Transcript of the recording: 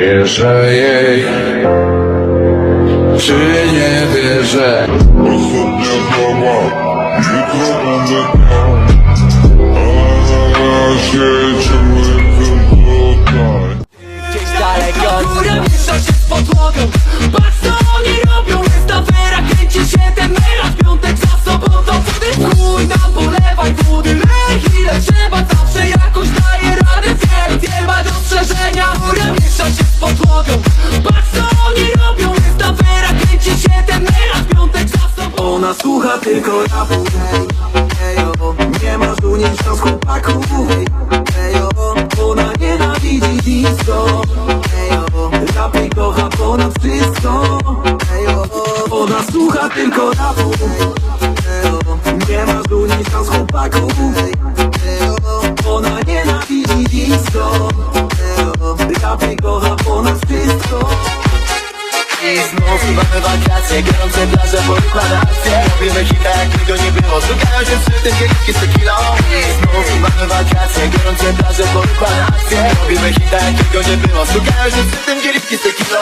Wierzę jej. Czy nie wierzę? Ostatnia doba, jutro będę tam A na razie ciągle jestem tutaj. Gdzieś daleko miesza się z podłogą dostrzeżenia Górę miesza się z podłogą Patrz co oni robią Jest afera, kręci się ten melanż Piątek za sobotą Ona słucha tylko rapu nie ma dumniejsza z chłopaków ona nienawidzi disco rap jej kocha ponad wszystko ona słucha tylko rapu nie ma dumniejsza z chłopaków mamy wakacje, gorące plaże, porukłane akcje Robimy hita jak nigdy nie było. Stukają się przy tym kieliszki z tequilą. Znów mamy wakacje, gorące plaże, porukłane akcje Robimy hita jak nigdy nie było. Stukają się przy tym kieliszki z tequilą